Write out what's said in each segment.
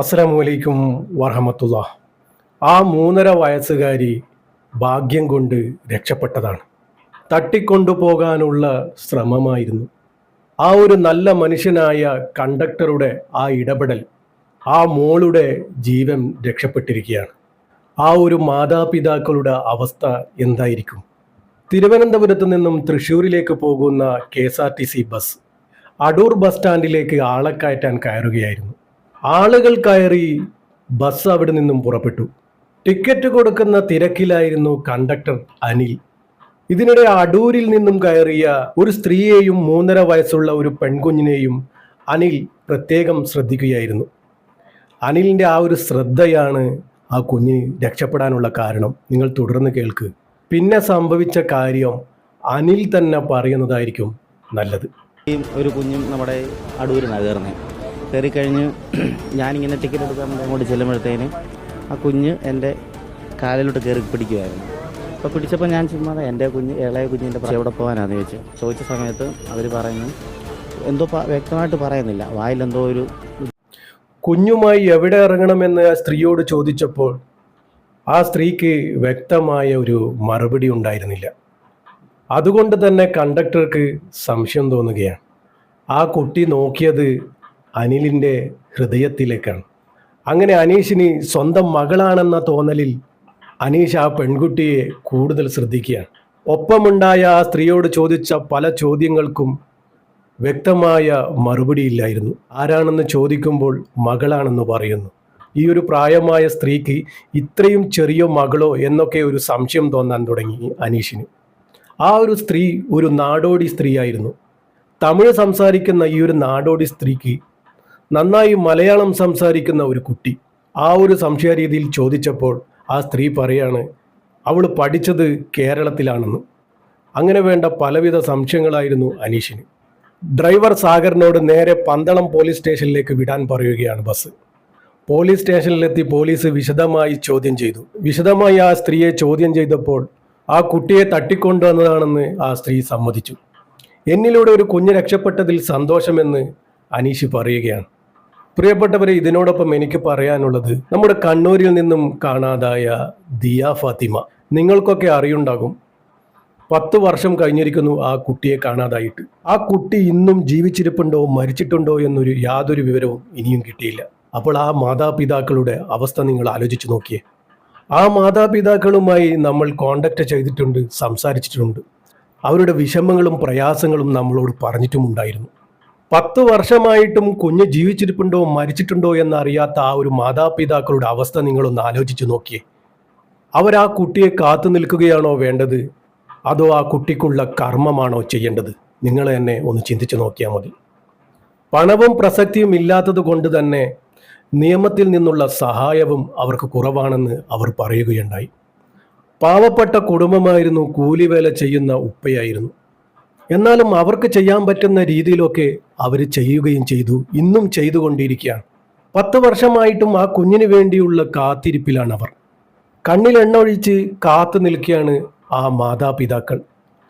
അസ്സലാമു അലൈക്കും വറഹമത്തുള്ള. ആ മൂന്നര വയസ്സുകാരി ഭാഗ്യം കൊണ്ട് രക്ഷപ്പെട്ടതാണ്. തട്ടിക്കൊണ്ടുപോകാനുള്ള ശ്രമമായിരുന്നു. ആ ഒരു നല്ല മനുഷ്യനായ കണ്ടക്ടറുടെ ആ ഇടപെടൽ ആ മോളുടെ ജീവൻ രക്ഷപ്പെട്ടിരിക്കുകയാണ്. ആ ഒരു മാതാപിതാക്കളുടെ അവസ്ഥ എന്തായിരിക്കും? തിരുവനന്തപുരത്ത് നിന്നും തൃശ്ശൂരിലേക്ക് പോകുന്ന K S R T C bus Adoor bus സ്റ്റാൻഡിലേക്ക് ആളെ കയറ്റാൻ കയറുകയായിരുന്നു. ആളുകൾ കയറി ബസ് അവിടെ നിന്നും പുറപ്പെട്ടു. ടിക്കറ്റ് കൊടുക്കുന്ന തിരക്കിലായിരുന്നു കണ്ടക്ടർ അനിൽ. ഇതിനിടെ അടൂരിൽ നിന്നും കയറിയ ഒരു സ്ത്രീയെയും മൂന്നര വയസ്സുള്ള ഒരു പെൺകുഞ്ഞിനെയും അനിൽ പ്രത്യേകം ശ്രദ്ധിക്കുകയായിരുന്നു. അനിലിന്റെ ആ ഒരു ശ്രദ്ധയാണ് ആ കുഞ്ഞിന് രക്ഷപ്പെടാനുള്ള കാരണം. നിങ്ങൾ തുടർന്ന് കേൾക്ക്. പിന്നെ സംഭവിച്ച കാര്യം അനിൽ തന്നെ പറയുന്നതായിരിക്കും നല്ലത്. ഒരു കുഞ്ഞും നമ്മുടെ അടൂരിനാണ് കയറുന്നത് കയറി കഴിഞ്ഞ് ഞാനിങ്ങനെ ടിക്കറ്റ് എടുക്കാൻ വേണ്ടി അങ്ങോട്ട് ചെല്ലുമ്പോഴത്തേന് ആ കുഞ്ഞ് എന്റെ കാലിലോട്ട് കയറി പിടിക്കുമായിരുന്നു അപ്പോൾ പിടിച്ചപ്പോൾ ഞാൻ ചുമ്മാ എന്റെ കുഞ്ഞ് ഇളയ കുഞ്ഞിന്റെ പക്ഷേ എവിടെ പോകാനാന്ന് ചോദിച്ചു. ചോദിച്ച സമയത്ത് അവർ പറയുന്നു എന്തോ വ്യക്തമായിട്ട് പറയുന്നില്ല. വായിലെന്തോ ഒരു കുഞ്ഞുമായി എവിടെ ഇറങ്ങണമെന്ന് ആ സ്ത്രീയോട് ചോദിച്ചപ്പോൾ ആ സ്ത്രീക്ക് വ്യക്തമായ ഒരു മറുപടി ഉണ്ടായിരുന്നില്ല. അതുകൊണ്ട് തന്നെ കണ്ടക്ടർക്ക് സംശയം തോന്നുകയാണ്. ആ കുട്ടി നോക്കിയത് അനിലിന്റെ ഹൃദയത്തിലേക്കാണ്. അങ്ങനെ അനീഷിന് സ്വന്തം മകളാണെന്ന തോന്നലിൽ അനീഷ് ആ പെൺകുട്ടിയെ കൂടുതൽ ശ്രദ്ധിക്കുകയാണ്. ഒപ്പമുണ്ടായ ആ സ്ത്രീയോട് ചോദിച്ച പല ചോദ്യങ്ങൾക്കും വ്യക്തമായ മറുപടിയില്ലായിരുന്നു ആരാണെന്ന് ചോദിക്കുമ്പോൾ മകളാണെന്ന് പറയുന്നു. ഈ ഒരു പ്രായമായ സ്ത്രീക്ക് ഇത്രയും ചെറിയ മകളോ എന്നൊക്കെ ഒരു സംശയം തോന്നാൻ തുടങ്ങി അനീഷിന്. ആ ഒരു സ്ത്രീ ഒരു നാടോടി സ്ത്രീയായിരുന്നു. തമിഴ് സംസാരിക്കുന്ന ഈ ഒരു നാടോടി സ്ത്രീക്ക് നന്നായി മലയാളം സംസാരിക്കുന്ന ഒരു കുട്ടി. ആ ഒരു സംശയരീതിയിൽ ചോദിച്ചപ്പോൾ ആ സ്ത്രീ പറയാണ് അവൾ പഠിച്ചത് കേരളത്തിലാണെന്ന്. അങ്ങനെ വേണ്ട പലവിധ സംശയങ്ങളായിരുന്നു അനീഷിന്. ഡ്രൈവർ സാഗറിനോട് നേരെ പന്തളം പോലീസ് സ്റ്റേഷനിലേക്ക് വിടാൻ പറയുകയാണ് ബസ്. പോലീസ് സ്റ്റേഷനിലെത്തി പോലീസ് വിശദമായി ചോദ്യം ചെയ്തു. വിശദമായി ആ സ്ത്രീയെ ചോദ്യം ചെയ്തപ്പോൾ ആ കുട്ടിയെ തട്ടിക്കൊണ്ടുവന്നതാണെന്ന് ആ സ്ത്രീ സമ്മതിച്ചു. എന്നിലൂടെ ഒരു കുഞ്ഞ് രക്ഷപ്പെട്ടതിൽ സന്തോഷമെന്ന് അനീഷ് പറയുകയാണ്. പ്രിയപ്പെട്ടവരെ ഇതിനോടൊപ്പം എനിക്ക് പറയാനുള്ളത് നമ്മുടെ കണ്ണൂരിൽ നിന്നും കാണാതായ ദിയ ഫാത്തിമ. നിങ്ങൾക്കൊക്കെ അറിയുണ്ടാകും പത്ത് വർഷം കഴിഞ്ഞിരിക്കുന്നു ആ കുട്ടിയെ കാണാതായിട്ട്. ആ കുട്ടി ഇന്നും ജീവിച്ചിരിപ്പുണ്ടോ മരിച്ചിട്ടുണ്ടോ എന്നൊരു യാതൊരു വിവരവും ഇനിയും കിട്ടിയില്ല. അപ്പോൾ ആ മാതാപിതാക്കളുടെ അവസ്ഥ നിങ്ങൾ ആലോചിച്ചു നോക്കിയേ. ആ മാതാപിതാക്കളുമായി നമ്മൾ കോണ്ടാക്ട് ചെയ്തിട്ടുണ്ട് സംസാരിച്ചിട്ടുണ്ട്. അവരുടെ വിഷമങ്ങളും പ്രയാസങ്ങളും നമ്മളോട് പറഞ്ഞിട്ടുമുണ്ടായിരുന്നു. പത്ത് വർഷമായിട്ടും കുഞ്ഞ് ജീവിച്ചിരിപ്പുണ്ടോ മരിച്ചിട്ടുണ്ടോ എന്നറിയാത്ത ആ ഒരു മാതാപിതാക്കളുടെ അവസ്ഥ നിങ്ങളൊന്ന് ആലോചിച്ച് നോക്കിയേ. അവരാ കുട്ടിയെ കാത്തു നിൽക്കുകയാണോ വേണ്ടത്? അതോ ആ കുട്ടിക്കുള്ള കർമ്മമാണോ ചെയ്യേണ്ടത്? നിങ്ങൾ തന്നെ ഒന്ന് ചിന്തിച്ചു നോക്കിയാൽ മതി. പണവും പ്രസക്തിയും ഇല്ലാത്തത് കൊണ്ട് തന്നെ നിയമത്തിൽ നിന്നുള്ള സഹായവും അവർക്ക് കുറവാണെന്ന് അവർ പറയുകയുണ്ടായി. പാവപ്പെട്ട കുടുംബമായിരുന്നു കൂലിവേല ചെയ്യുന്ന ഉപ്പയായിരുന്നു. എന്നാലും അവർക്ക് ചെയ്യാൻ പറ്റുന്ന രീതിയിലൊക്കെ അവർ ചെയ്യുകയും ചെയ്തു. ഇന്നും ചെയ്തുകൊണ്ടിരിക്കുകയാണ്. പത്ത് വർഷമായിട്ടും ആ കുഞ്ഞിന് വേണ്ടിയുള്ള കാത്തിരിപ്പിലാണ് അവർ കണ്ണിൽ എണ്ണൊഴിച്ച് കാത്തു നിൽക്കുകയാണ് ആ മാതാപിതാക്കൾ.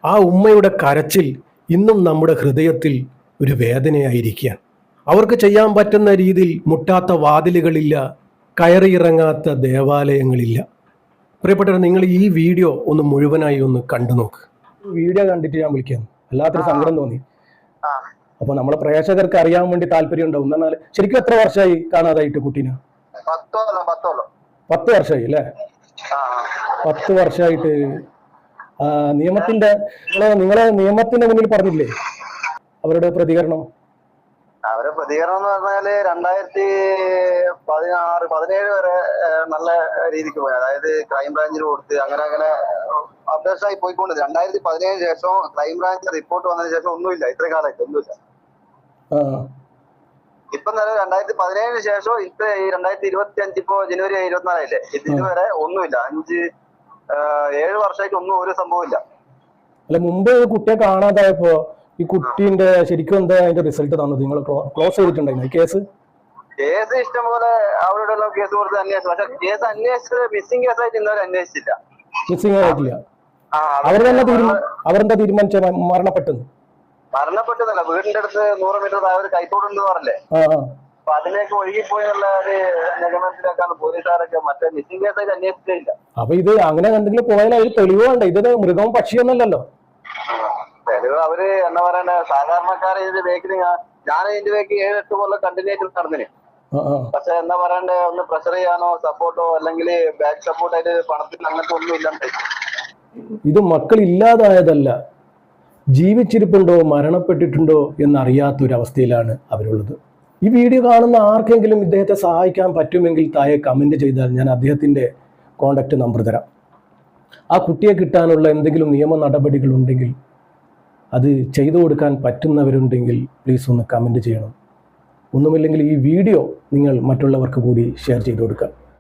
ആ ഉമ്മയുടെ കരച്ചിൽ ഇന്നും നമ്മുടെ ഹൃദയത്തിൽ ഒരു വേദനയായിരിക്കുകയാണ്. അവർക്ക് ചെയ്യാൻ പറ്റുന്ന രീതിയിൽ മുട്ടാത്ത വാതിലുകളില്ല കയറിയിറങ്ങാത്ത ദേവാലയങ്ങളില്ല. പ്രിയപ്പെട്ടവർ നിങ്ങൾ ഈ വീഡിയോ ഒന്ന് മുഴുവനായി ഒന്ന് കണ്ടു നോക്ക് വീഡിയോ കണ്ടിട്ട് ഞാൻ വിളിക്കാം. വല്ലാത്തൊരു സങ്കടം തോന്നി. അപ്പൊ നമ്മളെ പ്രേക്ഷകർക്ക് അറിയാൻ വേണ്ടി താല്പര്യം ഉണ്ടാവും. എന്നാൽ ശരിക്കും എത്ര വർഷമായി കാണാതായിട്ട് കുട്ടീനെ? പത്ത് വർഷമായി അല്ലേ? പത്ത് വർഷമായിട്ട് നിയമത്തിന്റെ നിങ്ങളെ നിയമത്തിന്റെ മുന്നിൽ പറഞ്ഞില്ലേ? അവരുടെ പ്രതികരണം? അവരുടെ പ്രതികരണം എന്ന് പറഞ്ഞാൽ രണ്ടായിരത്തി പതിനാറ് പതിനേഴ് വരെ നല്ല രീതിക്ക് പോയി. അതായത് ക്രൈംബ്രാഞ്ചിന് കൊടുത്ത് അങ്ങനെ അങ്ങനെ അപ്ഡേഷൻ ആയി പോയിക്കൊണ്ട് രണ്ടായിരത്തി പതിനേഴിന് ശേഷം ക്രൈംബ്രാഞ്ച് റിപ്പോർട്ട് വന്നതിന് ശേഷം ഒന്നുമില്ല. ഇത്രയും കാലമായിട്ട് ഒന്നുമില്ല. ഇപ്പൊ നല്ല രണ്ടായിരത്തി പതിനേഴിന് ശേഷം ഇപ്പൊ ഈ രണ്ടായിരത്തി ഇരുപത്തി അഞ്ച് ഇപ്പോ ജനുവരി ഇരുപത്തിനാലല്ലേ? ഇത് ഇതുവരെ ഒന്നുമില്ല. അഞ്ച് ഏഴ് വർഷമായിട്ട് ഒന്നും ഒരു സംഭവമില്ല അല്ല മുമ്പ് കുട്ടിയെ കാണാതായപ്പോ ഈ കുട്ടീന്റെ ശരിക്കും എന്താ അതിന്റെ റിസൾട്ട് തന്നത്? നിങ്ങൾ ക്ലോസ് ചെയ്തിട്ടുണ്ടായിരുന്നു കേസ് കേസ് ഇഷ്ടംപോലെ അവരുടെ എല്ലാം കേസ് കൊടുത്ത് അന്വേഷിച്ചു. പക്ഷെ കേസ് അന്വേഷിച്ചത് മിസ്സിംഗ് കേസായിട്ട് ഇന്നവരെ അന്വേഷിച്ചില്ല. മിസ്സിംഗ് ആയിട്ടില്ല. അവർ തന്നെ അവരെന്താ തീരുമാനിച്ച മരണപ്പെട്ടത് മരണപ്പെട്ടതല്ല വീടിന്റെ അടുത്ത് നൂറ് മീറ്റർ താഴെ ഒരു കൈത്തോടുണ്ട് പറഞ്ഞല്ലേ? അപ്പൊ അതിലേക്ക് ഒഴുകിപ്പോയി എന്നുള്ള ഒരു നിഗമനത്തിലേക്കാണ് പോലീസുകാരൊക്കെ മറ്റേ മിസ്സിംഗ് കേസായിട്ട് അന്വേഷിച്ചില്ല അപ്പൊ ഇത് അങ്ങനെ എന്തെങ്കിലും പോയാൽ അതിൽ തെളിവ് വേണ്ട ഇത് മൃഗവും പക്ഷിയൊന്നുമല്ലല്ലോ. തെളിവ് അവർ എന്താ പറയണ്ട സാധാരണക്കാരെ ഇതിന്റെ ബേക്കിൽ ഞാൻ ഇതിന്റെ ബേക്ക് ഏഴ് എട്ട് കൊല്ലം കണ്ടിന്യൂ ആയിട്ട് നടന്നിന്. പക്ഷെ എന്താ പറയണ്ടേ ഒന്ന് പ്രഷർ ചെയ്യാനോ സപ്പോർട്ടോ അല്ലെങ്കിൽ ബാക്ക് സപ്പോർട്ട് ആയിട്ട് പണത്തിൽ അങ്ങനത്തെ ഒന്നും ഇല്ലാണ്ട് ഇത് മക്കൾ ഇല്ലാതായതല്ല ജീവിച്ചിരിപ്പുണ്ടോ മരണപ്പെട്ടിട്ടുണ്ടോ എന്നറിയാത്ത ഒരു അവസ്ഥയിലാണ് അവരുള്ളത്. ഈ വീഡിയോ കാണുന്ന ആർക്കെങ്കിലും ഇദ്ദേഹത്തെ സഹായിക്കാൻ പറ്റുമെങ്കിൽ താഴെ കമന്റ് ചെയ്താൽ ഞാൻ അദ്ദേഹത്തിന്റെ കോണ്ടാക്ട് നമ്പർ തരാം. ആ കുട്ടിയെ കിട്ടാനുള്ള എന്തെങ്കിലും നിയമ നടപടികളുണ്ടെങ്കിൽ അത് ചെയ്തു കൊടുക്കാൻ പറ്റുന്നവരുണ്ടെങ്കിൽ പ്ലീസ് ഒന്ന് കമന്റ് ചെയ്യണം. ഒന്നുമില്ലെങ്കിൽ ഈ വീഡിയോ നിങ്ങൾ മറ്റുള്ളവർക്ക് കൂടി ഷെയർ ചെയ്തു കൊടുക്കുക